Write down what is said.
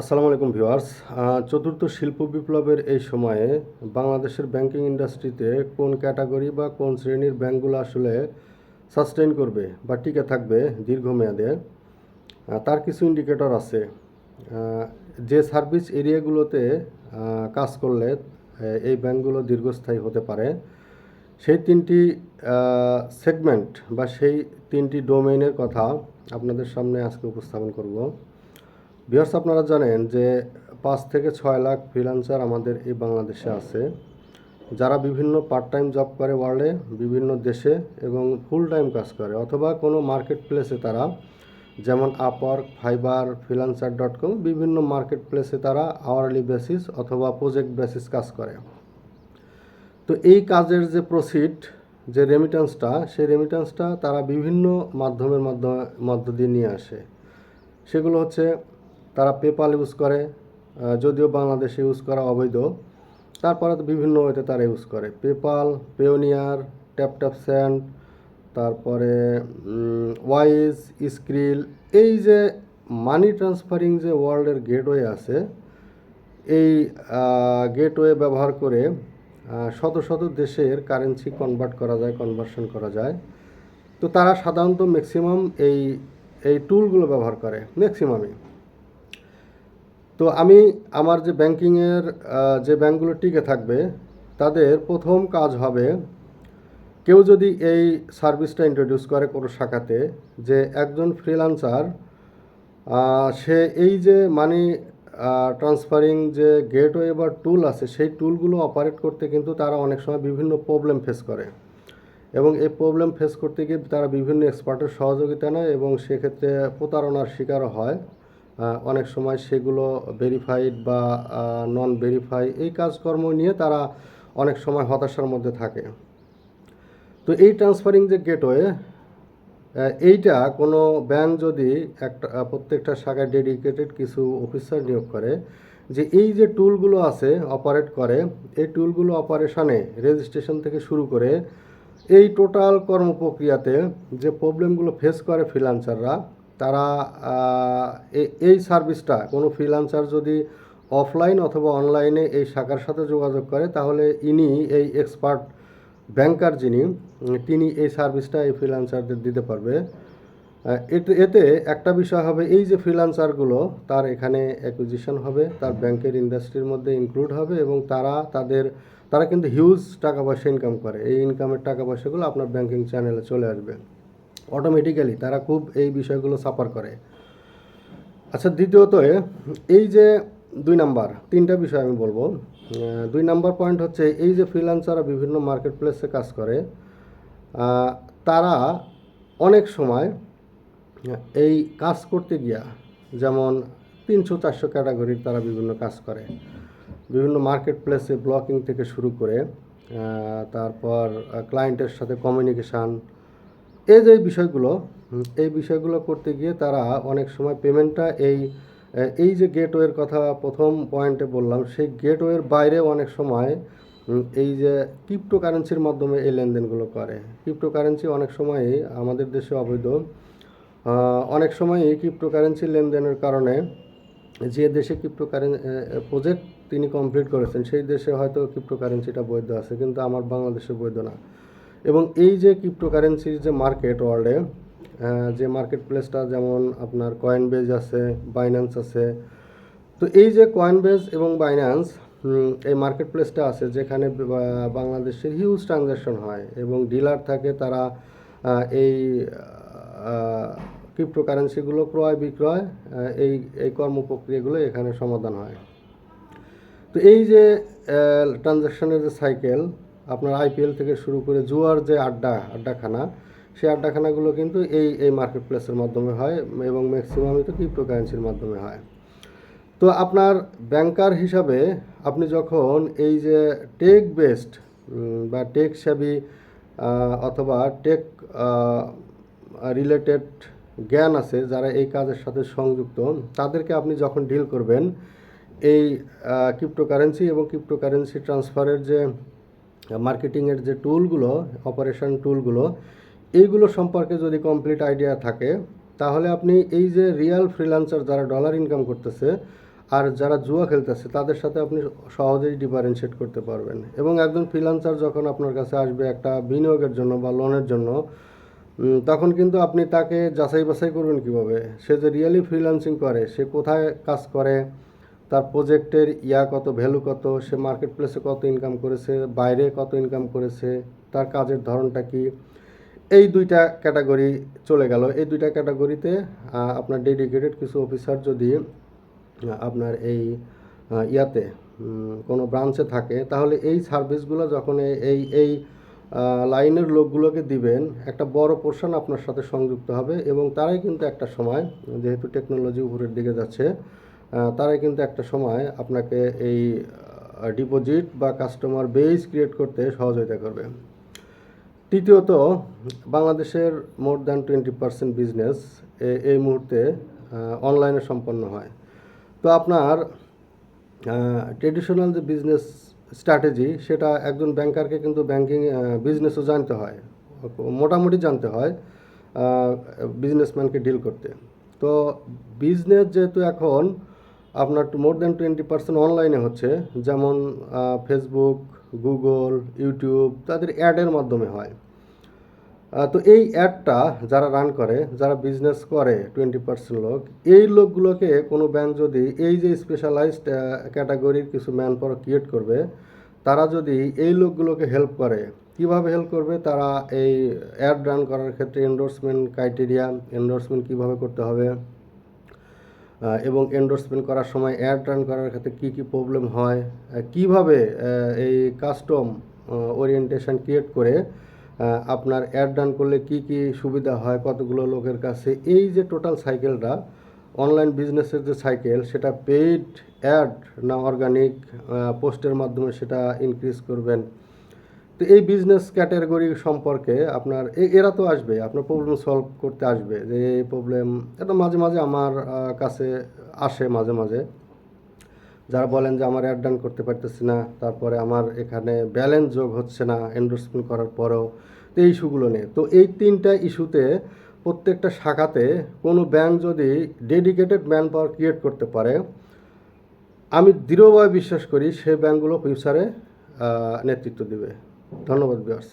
আসসালামু আলাইকুম ভিউয়ার্স। চতুর্থ শিল্প বিপ্লবের এই সময়ে বাংলাদেশের ব্যাংকিং ইন্ডাস্ট্রিতে কোন ক্যাটাগরি বা কোন শ্রেণির ব্যাংকগুলো আসলে সাস্টেইন করবে বা টিকে থাকবে দীর্ঘমেয়াদে তার কিছু ইন্ডিকেটর আছে। যে সার্ভিস এরিয়াগুলোতে কাজ করলে এই ব্যাংকগুলো দীর্ঘস্থায়ী হতে পারে, সেই তিনটি সেগমেন্ট বা সেই তিনটি ডোমেইনের কথা আপনাদের সামনে আজকে উপস্থাপন করব। বিহার্স আপনারা জানেন যে পাঁচ থেকে ছয় লাখ ফ্রিল্যান্সার আমাদের এই বাংলাদেশে আছে। যারা বিভিন্ন পার্ট টাইম জব করে ওয়ার্ল্ডে বিভিন্ন দেশে এবং ফুল টাইম কাজ করে, অথবা কোনো মার্কেট প্লেসে তারা, যেমন Upwork Fiverr freelancer dot com বিভিন্ন মার্কেট প্লেসে তারা আওয়ারলি বেসিস অথবা প্রজেক্ট বেসিস কাজ করে। তো এই কাজের যে প্রসিড যে রেমিটেন্সটা সেই রেমিটেন্সটা তারা বিভিন্ন মাধ্যমের মাধ্যমে, মধ্য দিয়ে নিয়ে আসে। সেগুলো হচ্ছে তারা পেপাল ইউজ করে যদিও বাংলাদেশে ইউজ করা অবৈধ। তারপরে তো বিভিন্ন ওয়েতে তারা ইউজ করে। PayPal, Payoneer tap tap send, তারপরে ওয়াইজ, স্ক্রিল, এই যে মানি ট্রান্সফারিং যে ওয়ার্ল্ডের গেটওয়ে আছে, এই গেটওয়ে ব্যবহার করে শত শত দেশের কারেন্সি কনভার্ট করা যায়, কনভার্সন করা যায়। তো তারা সাধারণত ম্যাক্সিমাম এই এই টুলগুলো ব্যবহার করে, ম্যাক্সিমামই। তো আমি আমার যে ব্যাংকিংয়ের যে ব্যাংকগুলো টিকে থাকবে, তাদের প্রথম কাজ হবে কেউ যদি এই সার্ভিসটা ইন্ট্রোডিউস করে কোনো শাখাতে যে একজন ফ্রিল্যান্সার সে এই যে মানি ট্রান্সফারিং যে গেটওয়ে বা টুল আছে, সেই টুলগুলো অপারেট করতে কিন্তু তারা অনেক সময় বিভিন্ন প্রবলেম ফেস করে এবং এই প্রবলেম ফেস করতে গিয়ে তারা বিভিন্ন এক্সপার্টের সহযোগিতা নেয় এবং সেক্ষেত্রে প্রতারণার শিকারও হয়। অনেক সময় সেগুলো ভেরিফাইড বা নন ভেরিফাই এই কাজকর্ম নিয়ে তারা অনেক সময় হতাশার মধ্যে থাকে। তো এই ট্রান্সফারিং যে গেটওয়ে এইটা কোনো ব্যাংক যদি একটা প্রত্যেকটা শাখায় ডেডিকেটেড কিছু অফিসার নিয়োগ করে, যে এই যে টুলগুলো আছে অপারেট করে, এই টুলগুলো অপারেশানে রেজিস্ট্রেশন থেকে শুরু করে, এই টোটাল কর্মপ্রক্রিয়াতে যে প্রবলেমগুলো ফেস করে ফ্রিলান্সাররা তারা এই সার্ভিসটা, কোনো ফ্রিলান্সার যদি অফলাইন অথবা অনলাইনে এই শাখার সাথে যোগাযোগ করে, তাহলে ইনি এই এক্সপার্ট ব্যাংকার যিনি, তিনি এই সার্ভিসটা এই ফ্রিল্যান্সারদের দিতে পারবে। এতে একটা বিষয় হবে, এই যে ফ্রিল্যান্সারগুলো, তার এখানে অ্যাকুইজিশন হবে, তার ব্যাংকের ইন্ডাস্ট্রির মধ্যে ইনক্লুড হবে এবং তারা তাদের, তারা কিন্তু হিউজ টাকা পয়সা ইনকাম করে। এই ইনকামের টাকা পয়সাগুলো আপনার ব্যাংকিং চ্যানেলে চলে আসবে। অটোমেটিক্যালি তারা খুব এই বিষয়গুলো সাফার করে। আচ্ছা দ্বিতীয়ত এই যে দুই নাম্বার, তিনটা বিষয় আমি বলব। দুই নাম্বার পয়েন্ট হচ্ছে এই যে ফ্রিল্যান্সাররা বিভিন্ন মার্কেট প্লেসে কাজ করে তারা অনেক সময় এই কাজ করতে গিয়া যেমন তিনশো চারশো ক্যাটাগরির তারা বিভিন্ন কাজ করে। বিভিন্ন মার্কেট প্লেসে ব্লকিং থেকে শুরু করে তারপর ক্লায়েন্টের সাথে কমিউনিকেশান এই যে বিষয়গুলো এই বিষয়গুলো করতে গিয়ে তারা অনেক সময় পেমেন্টটা এই এই যে গেটওয়ের কথা প্রথম পয়েন্টে বললাম, সেই গেটওয়ের বাইরে অনেক সময় এই যে ক্রিপ্টোকারেন্সির মাধ্যমে এই লেনদেনগুলো করে। ক্রিপ্টোকারেন্সি অনেক সময় আমাদের দেশে অবৈধ। অনেক সময় এই ক্রিপ্টোকারেন্সি লেনদেনের কারণে যে দেশে ক্রিপ্টো ক্রিপ্টোকারেন্সি প্রজেক্ট তিনি কমপ্লিট করেছেন, সেই দেশে হয়তো ক্রিপ্টোকারেন্সিটা বৈধ আছে, কিন্তু আমার বাংলাদেশে বৈধ না। এবং এই যে ক্রিপ্টোকারেন্সির যে মার্কেট ওয়ার্ল্ডে যে মার্কেট প্লেসটা যেমন আপনার কয়েন বেজ আছে বাইন্যান্স আছে, তো এই যে কয়েন বেজ এবং বাইন্যান্স এই মার্কেট প্লেসটা আছে যেখানে বাংলাদেশের হিউজ ট্রানজ্যাকশন হয় এবং ডিলার থাকে তারা এই ক্রিপ্টোকারেন্সিগুলো ক্রয় বিক্রয় এই এই কর্মপ্রক্রিয়াগুলো এখানে সমাধান হয়। তো এই যে ট্রানজ্যাকশনের যে সাইকেল আপনার আইপিএল থেকে শুরু করে জুয়ার যে আড্ডা, আড্ডাখানা, সেই আড্ডাখানাগুলো কিন্তু এই এই মার্কেট প্লেসের মাধ্যমে হয় এবং ম্যাক্সিমামই তো ক্রিপ্টোকারেন্সির মাধ্যমে হয়। তো আপনার ব্যাংকার হিসাবে আপনি যখন এই যে টেক বেসড বা টেক সেবি অথবা টেক রিলেটেড জ্ঞান আছে, যারা এই কাজের সাথে সংযুক্ত, তাদেরকে আপনি যখন ডিল করবেন, এই ক্রিপ্টোকারেন্সি এবং ক্রিপ্টোকারেন্সি ট্রান্সফারের যে মার্কেটিংয়ের যে টুলগুলো অপারেশন টুলগুলো এইগুলো সম্পর্কে যদি কমপ্লিট আইডিয়া থাকে, তাহলে আপনি এই যে রিয়াল ফ্রিল্যান্সার যারা ডলার ইনকাম করতেছে আর যারা জুয়া খেলতেছে, তাদের সাথে আপনি সহজেই ডিফারেন্সিয়েট করতে পারবেন। এবং একজন ফ্রিল্যান্সার যখন আপনার কাছে আসবে একটা বিনিয়োগের জন্য বা লোনের জন্য তখন কিন্তু আপনি তাকে যাচাই বাছাই করবেন কীভাবে? সে যে রিয়েলি ফ্রিল্যান্সিং করে, সে কোথায় কাজ করে? তার প্রজেক্টের ইয়া কত ভ্যালু কত, সে মার্কেট প্লেসে কত ইনকাম করেছে, বাইরে কত ইনকাম করেছে, তার কাজের ধরনটা কি? এই দুইটা ক্যাটাগরি চলে গেল। এই দুইটা ক্যাটাগরিতে আপনার ডেডিকেটেড কিছু অফিসার যদি আপনার এই ইয়াতে কোনো ব্রাঞ্চে থাকে, তাহলে এই সার্ভিসগুলো যখন এই- এই লাইনের লোকগুলোকে দিবেন, একটা বড় পোর্শন আপনার সাথে সংযুক্ত হবে এবং তারাই কিন্তু একটা সময়, যেহেতু টেকনোলজি উপরের দিকে যাচ্ছে তারাই কিন্তু একটা সময় আপনাকে এই ডিপোজিট বা কাস্টমার বেস ক্রিয়েট করতে সহযোগিতা করবে। তৃতীয়ত, বাংলাদেশের more than twenty percent business এই মুহূর্তে অনলাইনে সম্পন্ন হয়। তো আপনার ট্রেডিশনাল যে বিজনেস স্ট্র্যাটেজি সেটা একজন ব্যাংকারকে কিন্তু ব্যাংকিং বিজনেসও জানতে হয়। মোটামুটি জানতে হয় বিজনেসম্যানকে ডিল করতে। তো বিজনেস যেহেতু এখন আপনার মোর দ্যান টোয়েন্টি পার্সেন্ট অনলাইনে হচ্ছে। যেমন ফেসবুক গুগল ইউটিউব তাদের অ্যাডের মাধ্যমে হয়। তো এই অ্যাডটা যারা রান করে, যারা বিজনেস করে টোয়েন্টি পার্সেন্ট লোক, এই লোকগুলোকে কোনো ব্যাংক যদি এই যে স্পেশালাইজড ক্যাটাগরির কিছু ম্যান পাওয়ার ক্রিয়েট করবে, তারা যদি এই লোকগুলোকে হেল্প করে, কীভাবে হেল্প করবে? তারা এই অ্যাড রান করার ক্ষেত্রে এন্ডোর্সমেন্ট ক্রাইটেরিয়া এন্ডোর্সমেন্ট কীভাবে করতে হবে? এবং এন্ডোর্সমেন্ট করার সময় অ্যাড রান করার ক্ষেত্রে কী কী প্রবলেম হয়? কীভাবে এই কাস্টম ওরিয়েন্টেশন ক্রিয়েট করে আপনার অ্যাড রান করলে কি কি সুবিধা হয়, কতগুলো লোকের কাছে? এই যে টোটাল সাইকেলটা অনলাইন বিজনেসের যে সাইকেল সেটা পেইড অ্যাড না অর্গানিক পোস্টের মাধ্যমে সেটা ইনক্রিজ করবেন। তো এই বিজনেস ক্যাটাগরি সম্পর্কে আপনার এরা তো আসবে, আপনার প্রবলেম সলভ করতে আসবে, যে এই প্রবলেম এটা মাঝে মাঝে আমার কাছে আসে মাঝে মাঝে। যারা বলেন যে আমার অ্যাড ডান করতে পারতেছি না, তারপরে আমার এখানে ব্যালেন্স যোগ হচ্ছে না এন্ডোর্সমেন্ট করার পরেও, তো এই ইস্যুগুলো নিয়ে। তো এই তিনটা ইস্যুতে প্রত্যেকটা শাখাতে কোনো ব্যাংক যদি ডেডিকেটেড ম্যান পাওয়ার ক্রিয়েট করতে পারে, আমি দৃঢ়ভাবে বিশ্বাস করি সে ব্যাংকগুলো ফিউচারে নেতৃত্ব দিবে। ধন্যবাদ বিয়ার্স